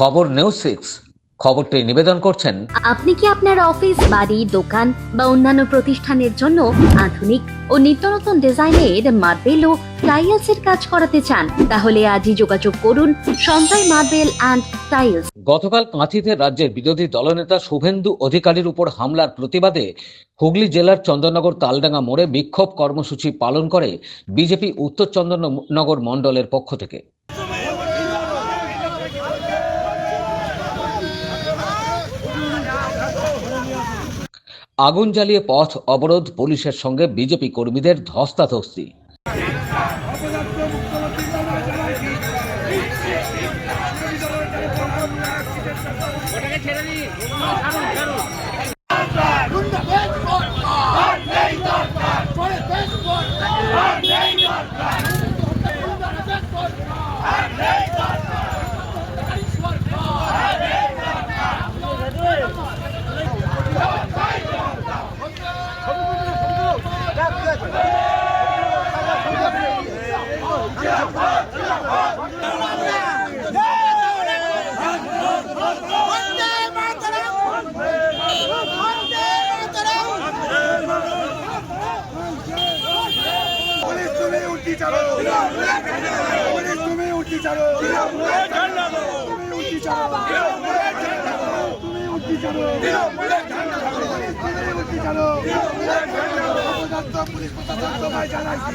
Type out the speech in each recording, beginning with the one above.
খবর news six. খবরটি নিবেদন করছেন আপনি কি আপনার অফিস বাড়ি দোকান বা অন্যান্য প্রতিষ্ঠানের জন্য আধুনিক ও নিত্যনতন ডিজাইনের মার্বেল ও টাইলসের কাজ করাতে চান? তাহলে আজই যোগাযোগ করুন সঞ্জয় মার্বেল অ্যান্ড টাইলস। গতকাল কাঁথিতে রাজ্যের বিরোধী দলনেতা শুভেন্দু অধিকারীর উপর হামলার প্রতিবাদে হুগলি জেলার চন্দননগর তালডাঙ্গা মোড়ে বিক্ষোভ কর্মসূচি পালন করে বিজেপি উত্তর চন্দননগর মণ্ডলের পক্ষ থেকে। আগুন জ্বালিয়ে পথ অবরোধ পুলিশের সঙ্গে বিজেপি কর্মীদের ধস্তাধস্তি। তুমি উল্টি চালো তুমি উল্টি চালো তুমি উল্টি চালো তুমি উল্টি চালো পুলিশ প্রশাসন তোমায় জানাইছি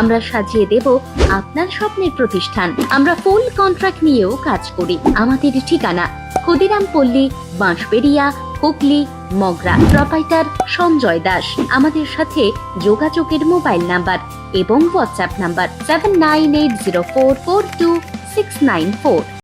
আমরা সাজিয়ে দেব আপনার স্বপ্নের প্রতিষ্ঠান। আমরা ফুল কন্ট্রাক্ট নিয়েও কাজ করি। আমাদের ঠিকানা ক্ষুদিরাম পল্লী বাঁশবেড়িয়া, হুগলি, মগরা। প্রপাইটার সঞ্জয় দাস। আমাদের সাথে যোগাযোগের মোবাইল নাম্বার এবং WhatsApp number seven nine eight zero four four two six nine four